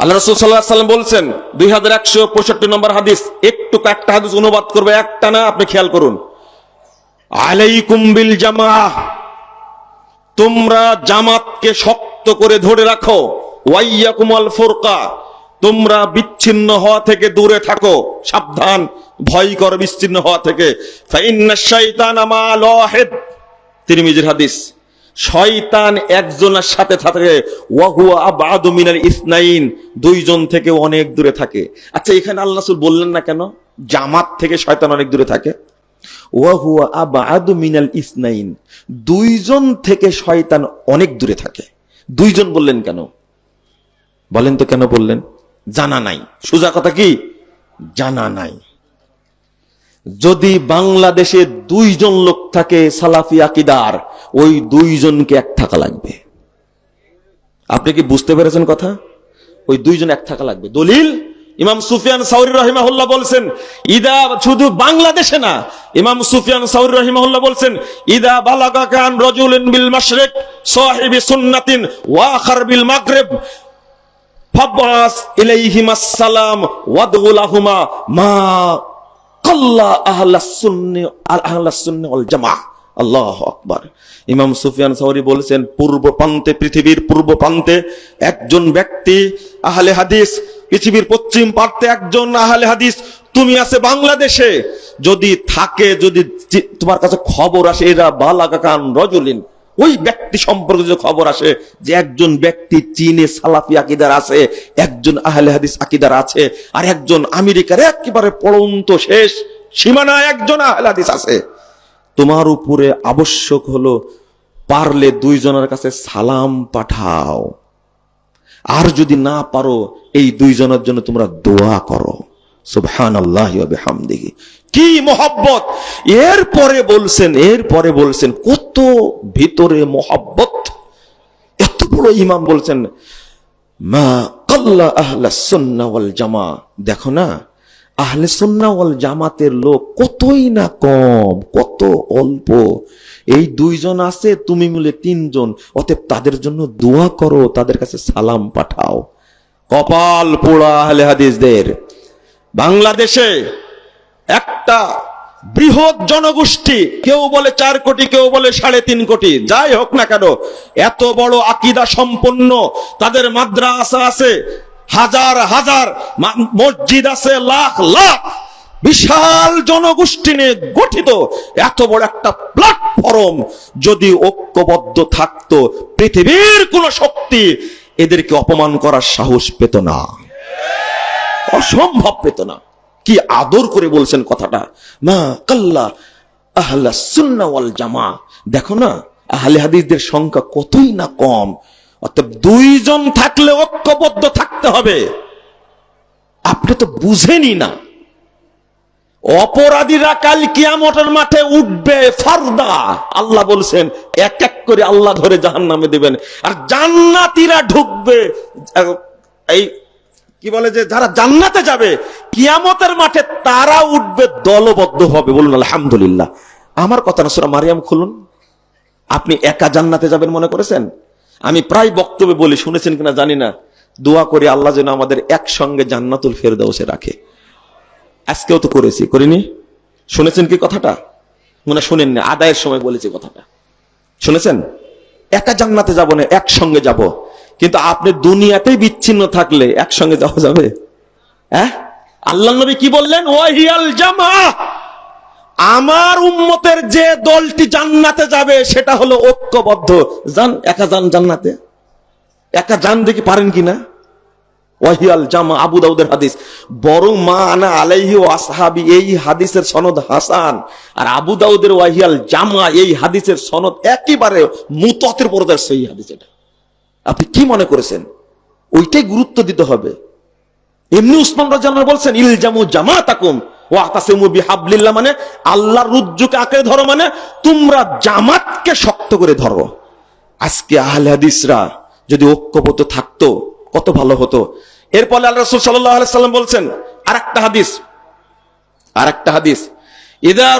আল্লাহ রসুল সাল্লাহ সাল্লাম বলছেন, দুই হাজার একশো পঁয়ষট্টি নম্বর হাদিস, একটু একটা হাদিস অনুবাদ করবে, একটা না, আপনি খেয়াল করুন। আলাইকুম বিল জামা তোমরা জামাতকে শক্ত করে ধরে রাখো, ওয়াইয়াকুমাল ফুরকা, তোমরা বিচ্ছিন্ন হওয়া থেকে দূরে থাকো, সাবধান, ভয় করো, বিচ্ছিন্ন হওয়া থেকে। ওয়াহিদ তিরমিজির হাদিস। শয়তান একজনের সাথে থাকে। ওয়াহুয়া আবাদু মিনাল ইসনাইন, দুইজন থেকে অনেক দূরে থাকে। আচ্ছা এখানে আল্লাহ রাসূল বললেন না কেন? জামাত থেকে শয়তান অনেক দূরে থাকে। ওয়াহুয়া আবাদু মিনাল ইসনাইন, দুইজন থেকে শয়তান অনেক দূরে থাকে। দুইজন বললেন কেন? বলেন তো কেন বললেন? জানা নাই। সোজা কথা কি? জানা নাই। যদি বাংলাদেশে দুইজন লোক থাকে সালাফি আকিদার ওই দুইজনকে এক থাকা লাগবে। আপনি কি বুঝতে পেরেছেন কথা? ওই দুইজন এক থাকা লাগবে। দলিল, ইমাম সুফিয়ান সাউরি রহিমাহুল্লাহ বলছেন, ইদা শুধু বাংলাদেশে না, ইমাম সুফিয়ান সাউরি রহিমাহুল্লাহ বলছেন, ইদা বালাগা কান রজুলিন বিল মাশরিক, সাহিবি সুন্নাতিন ওয়া আখার বিল মাগরিব ফাবাস ইলাইহিমাস সালাম ওয়াদগুলাহুমা মা কাল্লা আহলাস সুন্নি আহলাস সুন্নি ওয়াল জামা আল্লাহু আকবার। ইমাম সুফিয়ান সাউরি বলেছেন, পূর্ব প্রান্তে, পৃথিবীর পূর্ব প্রান্তে একজন ব্যক্তি, আহলে হাদিস, পৃথিবীর পশ্চিম প্রান্তে একজন আহলে হাদিস, তুমি আছে বাংলাদেশে। যদি থাকে, যদি তোমার কাছে খবর আসে, এরা বালাকা কান রজুলিন। ওই ব্যক্তি সম্পর্কে যে খবর আসে যে একজন ব্যক্তি চীনে সালাফি আকিদার আছে, একজন আহলে হাদিস আকিদার আছে, আর একজন আমেরিকার একেবারে পড়ন্ত শেষ সীমানা একজন আহলে হাদিস আছে। তোমার উপরে আবশ্যক হলো পারলে দুইজনের কাছে সালাম পাঠাও। আর যদি না পারো, এই দুইজনের জন্য তোমরা দোয়া করো। সুবহান আল্লাহ হামদিহি কি মোহাব্বত! এরপরে বলছেন এরপরে বলছেন, কত ভিতরে মোহাব্বত! এত বড় ইমাম বলছেন, মা কাল্লা আহলা সুন্না জামা। দেখো না আহলে ওয়াল জামাতের লোক কতই না কম, কত অল্প। এই দুইজন আছে, তুমি মিলে তিনজন, অতএব তাদের জন্য দোয়া করো, তাদের কাছে সালাম পাঠাও। কপাল পোড়া আহলে হাদিসদের। বাংলাদেশে একটা বৃহৎ জনগোষ্ঠী, কেউ বলে চার কোটি, কেউ বলে সাড়ে তিন কোটি, যাই হোক না কেন, এত বড় আকিদা সম্পন্ন তাদের মাদ্রাসা আছে হাজার হাজার মসজিদ আছে, লাখ লাখ। বিশাল জনগোষ্ঠী নিয়ে গঠিত। এত বড় একটা প্ল্যাটফর্ম যদি ঐক্যবদ্ধ থাকতো, পৃথিবীর কোন শক্তি এদেরকে অপমান করার সাহস পেত না। অসম্ভব পেত না। কি আদর করে বলছেন কথাটা। মা কাল্লা আহলা সুন্না জামা। দেখো না, আহলে হাদিসদের সংখ্যা কতই না কম। অর্থাৎ দুইজন থাকলে ঐক্যবদ্ধ থাকতে হবে। আপনি তো বুঝেনি না। অপরাধীরা কাল কিয়ামতের মাঠে উঠবে ফারদা। আল্লাহ বলছেন, এক এক করে আল্লাহ ধরে জাহান নামে দেবেন। আর জান্নাতীরা ঢুকবে, এই কি বলে যে, যারা জান্নাতে যাবে, কিয়ামতের মাঠে তারা উঠবে, দলবদ্ধ হবে। বলুন, আলহামদুলিল্লাহ। আমার কথা না, সুরা মারিয়াম খুলুন। আপনি একা জান্নাতে যাবেন মনে করেছেন? আমি প্রায় বক্তব্যে বলি, শুনেছেন কিনা জানি না। দোয়া করি আল্লাহ যেন আমাদের একসঙ্গে জান্নাতুল ফেরদাউসে রাখে। আজকেও তো করেছি, করিনি। শুনেছেন কি কথাটা? মনে শুনেন না, আদায়ের সময় বলেছি কথাটা। শুনেছেন? একা জান্নাতে যাব না, একসঙ্গে যাব। কিন্তু আপনি দুনিয়াতেই বিচ্ছিন্ন থাকলে একসঙ্গে যাওয়া যাবে? হ্যাঁ? আল্লাহ নবী কি বললেন? ওয়াহিয়াল জামা! আমার উম্মতের যে দলটি জান্নাতে যাবে, সেটা হলো ঐক্যবদ্ধ। যান একা যান জান্নাতে? একা যান দেখি পারেন কিনা? ওয়াহিয়াল জামা আবু দাউদের হাদিস। বরং মা আনা আলাইহি ও আসহাবি এই হাদিসের সনদ হাসান। আর আবু দাউদের ওয়াহিয়াল জামা এই হাদিসের সনদ একেবারে মুততের পর্দার সেই হাদিস এটা। আপনি কি মনে করেছেন? ওইটাই গুরুত্ব দিতে হবে। এমনি উসমান রাজান বলছেন, ইলজামু জামাতাকুম। ওয়া মানে আল্লাহর রুজ্জুকে আঁকড়ে ধরো মানে তোমরা জামাতকে শক্ত করে ধরো। আজকে আহলে হাদিসরা যদি ঐক্যবদ্ধ থাকতো, কত ভালো হতো। এরপরে আল্লাহ রাসূল আলাইহি সাল্লাম বলছেন, আরেকটা হাদিস আরেকটা হাদিস। ইদা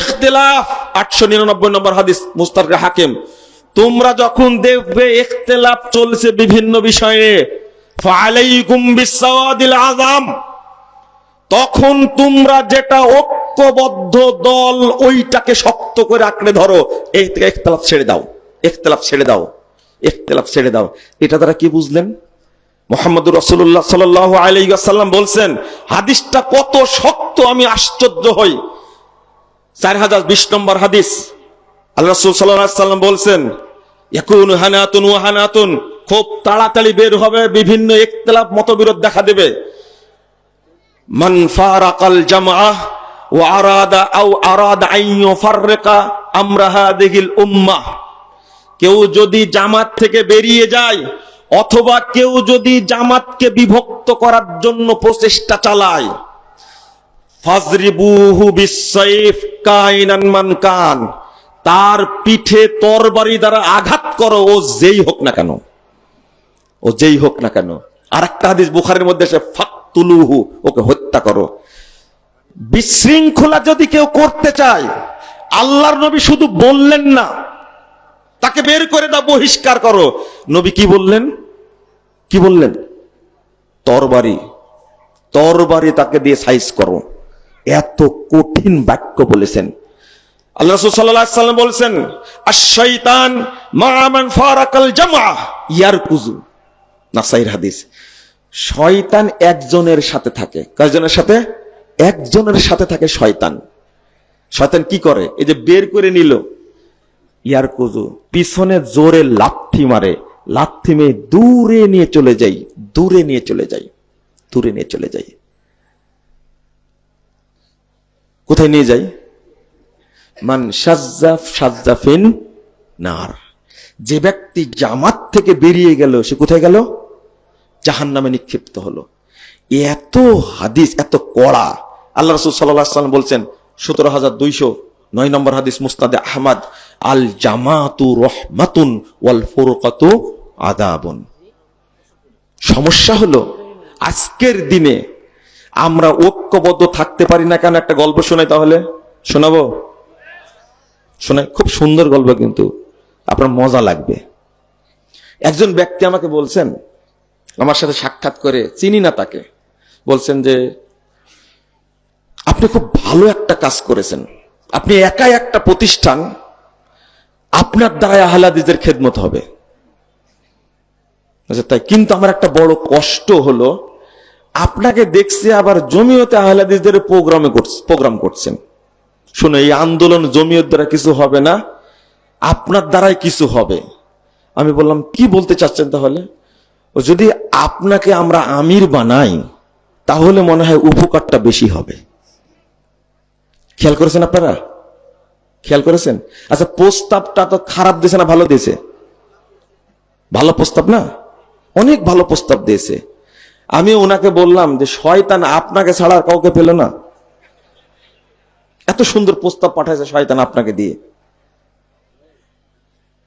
ইখতিলাফ 899 নম্বর হাদিস হাকিম। তোমরা যখন দেখবে ইখতিলাফ চলছে বিভিন্ন বিষয়ে তখন তোমরা যেটা ঐক্যবদ্ধ দল, ওইটাকে শক্ত করে আঁকড়ে ধরো। ইখতিলাফ ছেড়ে দাও, ইখতিলাফ ছেড়ে দাও, ইখতিলাফ ছেড়ে দাও। এটা তারা কি বুঝলেন? মোহাম্মদুর রসুল্লাহ সাল আলাইসাল্লাম বলছেন, হাদিসটা কত শক্ত, আমি আশ্চর্য হই। চার হাজার বিশ নম্বর হাদিস। আল্লাহ রসুল সাল্লাম বলছেন এখন হানাতুন ও হানাতুন, খুব তাড়াতাড়ি বের হবে, বিভিন্ন ইখতিলাফ মতবিরোধ দেখা দেবে। ফারাকাল জামাআহ ওয়া আরাদা আও আরাদা আন ইউফাররিকা আমরা হাদিহিল উম্মাহ কেউ যদি জামাত থেকে বেরিয়ে যায় অথবা কেউ যদি জামাতকে বিভক্ত করার জন্য প্রচেষ্টা চালায়, ফাজরিবুহু বিসাইফ কাইনান মান কান, তার পিঠে তরবারি দ্বারা আঘাত করো, ও যেই হোক না কেন, ও যেই হোক না কেন। আর একটা হাদিস বুখারের মধ্যে সে ফাকতুলুহু, ওকে হত্যা করো। বিশৃঙ্খলা যদি কেউ করতে চায়, আল্লাহর নবী শুধু বললেন না, তাকে বের করে দাও, বহিষ্কার করো। নবী কি বললেন? কি বললেন? তরবারি তরবারি তাকে দিয়ে সাইজ করো। এত কঠিন বাক্য বলেছেন। আল্লাহ সাল্লাম বলেছেন ফারাকাল জামা ইয়ারকুজু নাসাইর হাদিস। শয়তান একজনের সাথে থাকে। কয়জনের সাথে? একজনের সাথে থাকে শয়তান। শয়তান কি করে? এই যে বের করে নিল। ইয়ার কুজু পিছনে জোরে লাথি মারে। লাথি মেয়ে দূরে নিয়ে চলে যাই, দূরে নিয়ে চলে যাই, দূরে নিয়ে চলে যাই। কোথায় নিয়ে যাই? মান সাজ্জাফ সাজ্জাফিন নার। যে ব্যক্তি জামাত থেকে বেরিয়ে গেল, সে কোথায় গেল? জাহান নামে নিক্ষিপ্ত হলো। এত হাদিস, এত কড়া। আল্লাহ রসুল সাল্লাম বলছেন, সতেরো হাজার দুইশো নয় নম্বর হাদিস মুস্তাদে আহমদ, আল জামাতু রহমাতুন ওয়াল ফুরকাতু আদাবুন সমস্যা হলো, আজকের দিনে আমরা ঐক্যবদ্ধ থাকতে পারি না কেন? একটা গল্প শোনাই তাহলে। শোনাবো? শোনাই, খুব সুন্দর গল্প কিন্তু। আপনার মজা লাগবে। একজন ব্যক্তি আমাকে বলছেন আমার সাথে সাক্ষাৎ করে চিনি না তাকে। বলছেন যে, আপনি খুব ভালো একটা কাজ করেছেন। আপনি একাই একটা প্রতিষ্ঠান। আপনার দ্বারাই আহলাদিদের খেদমত হবে। আচ্ছা তাই কিন্তু আমার একটা বড় কষ্ট হলো, আপনাকে দেখছি আবার জমিয়তে আহলাদিসদের প্রোগ্রামে প্রোগ্রাম করছেন। শুনে, এই আন্দোলন জমিয়ত দ্বারা কিছু হবে না, আপনার দ্বারাই কিছু হবে। আমি বললাম, কি বলতে চাচ্ছেন তাহলে? যদি আপনাকে আমরা আমির বানাই, তাহলে মনে হয় উপকারটা বেশি হবে। খেয়াল করেছেন আপনারা? খেয়াল করেছেন? আচ্ছা প্রস্তাবটা তো খারাপ দিয়েছে না ভালো দিয়েছে? ভালো প্রস্তাব না? অনেক ভালো প্রস্তাব দিয়েছে। আমি ওনাকে বললাম যে, শয়তান আপনাকে ছাড়া কাউকে পেল না। এত সুন্দর প্রস্তাব পাঠাইছে শয়তান আপনাকে দিয়ে।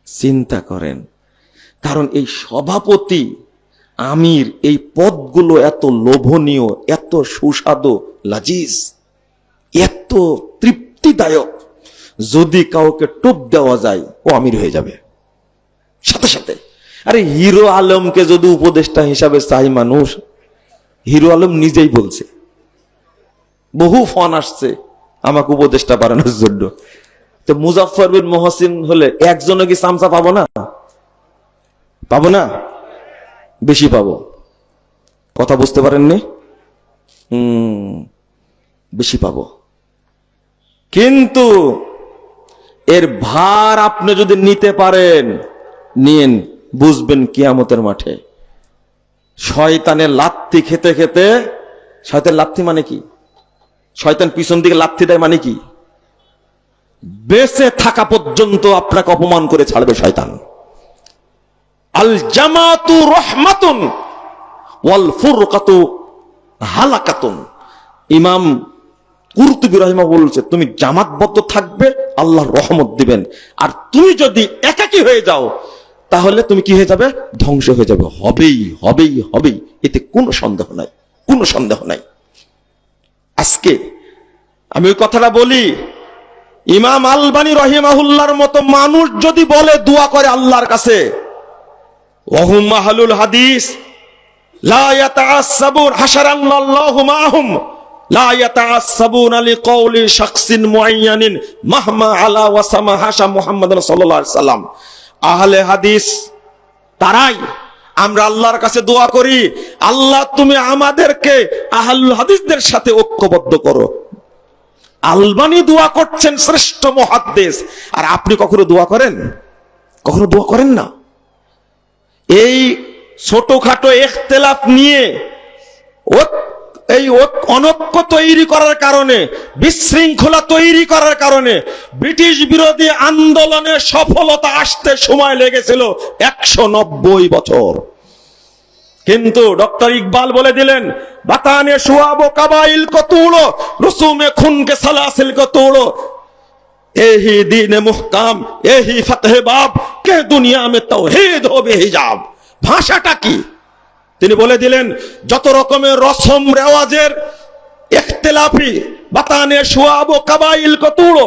চিন্তা করেন, কারণ এই সভাপতি আমির, এই পদগুলো এত লোভনীয়, এত সুস্বাদু, লাজিজ, এত তৃপ্তিদায়ক। যদি কাউকে টোপ দেওয়া যায়, ও আমির হয়ে যাবে। সাথে সাথে। আরে হিরো আলমকে যদি উপদেষ্টা হিসাবে চাই মানুষ, হিরো আলম নিজেই বলছে। বহু ফোন আসছে আমাকে উপদেষ্টা বাড়ানোর জন্য। তো মুজাফর বিন মহসিন হলে একজনও কি সামসা পাবো না? পাবো না? বেশি পাব। কথা বুঝতে পারেননি? বেশি পাব। কিন্তু এর ভার আপনি যদি নিতে পারেন, নিয়েন, বুঝবেন কিয়ামতের মাঠে। শয়তানের লাত্তি খেতে খেতে শয়তান লাত্তি মানে কি? শয়তান পিছন দিকে লাত্তি দেয় মানে কি? বেঁচে থাকা পর্যন্ত আপনাকে অপমান করে ছাড়বে শয়তান। আল জামাতু রহমাতুন ওয়াল ফুরকাতু হালাকাতুন। ইমাম কুরতুবি রহিমা বলছে, তুমি জামাতবদ্ধ থাকবে, আল্লাহর রহমত দিবেন। আর তুমি যদি একাকী হয়ে যাও, তাহলে তুমি কি হয়ে যাবে? ধ্বংস হয়ে যাবে। হবেই হবেই হবেই। এতে কোনো সন্দেহ নাই, কোনো সন্দেহ নাই। আজকে আমি ওই কথাটা বলি, ইমাম আলবানী রহিমাহুল্লার মতো মানুষ যদি বলে, দোয়া করে আল্লাহর কাছে ওহুম মাহালুল হাদিস শাখসিন মাহমা আলা তারাই আমরা আল্লাহর কাছে দোয়া করি, আল্লাহ তুমি আমাদেরকে আহলুল হাদিসদের সাথে ঐক্যবদ্ধ করো। আলবানি দোয়া করছেন শ্রেষ্ঠ মহাদ্দেশ, আর আপনি কখনো দোয়া করেন? কখনো দোয়া করেন না? এই ছোটখাটো এখতেলাফ নিয়ে এই অনৈক্য তৈরি করার কারণে, বিশৃঙ্খলা তৈরি করার কারণে ব্রিটিশ বিরোধী আন্দোলনে সফলতা আসতে সময় লেগেছিল একশো নব্বই বছর। কিন্তু ডক্টর ইকবাল বলে দিলেন, বাতানে শুয়াবো কাবাইল কো তুড়ো রসুমে খুনকে সালাসিল কো এহি দিন মুহকাম, এহি ফতহে বাব কে দুনিয়া মে তৌহিদ হবে হিজাব? ভাষাটা কি? তিনি বলে দিলেন, যত রকমের রসম রেওয়াজের ইখতিলাফি বাতানে শুয়াব ও কাবাইল কতুড়ো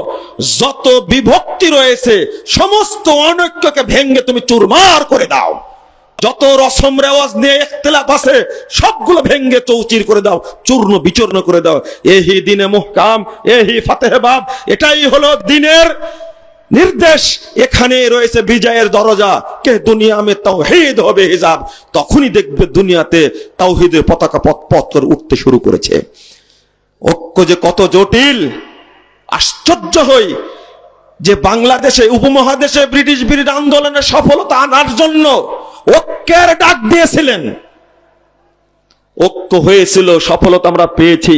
যত বিভক্তি রয়েছে, সমস্ত অনৈক্যকে ভেঙ্গে তুমি চুরমার করে দাও। যত রসম রেওয়াজ নিয়ে ইখতিলাফ আছে, সবগুলো ভেঙ্গে চৌচির করে দাও, চূর্ণ বিচূর্ণ করে দাও। এহি দিনে মুহকাম, এহি ফাতেহে বাব, এটাই হলো দিনের নির্দেশ। এখানে রয়েছে বিজয়ের দরজা, কে দুনিয়া মে তাওহীদ হবে হিজাব। তখনই দেখবে দুনিয়াতে তাওহীদের পতাকা পথ পথ করে উঠতে শুরু করেছে। ঐক্য যে কত জটিল, আশ্চর্য হই যে বাংলাদেশে, উপমহাদেশে ব্রিটিশ বিরোধী আন্দোলনের সফলতা আনার জন্য ঐক্যের ডাক দিয়েছিলেন। ঐক্য হয়েছিল সফলতা আমরা পেয়েছি।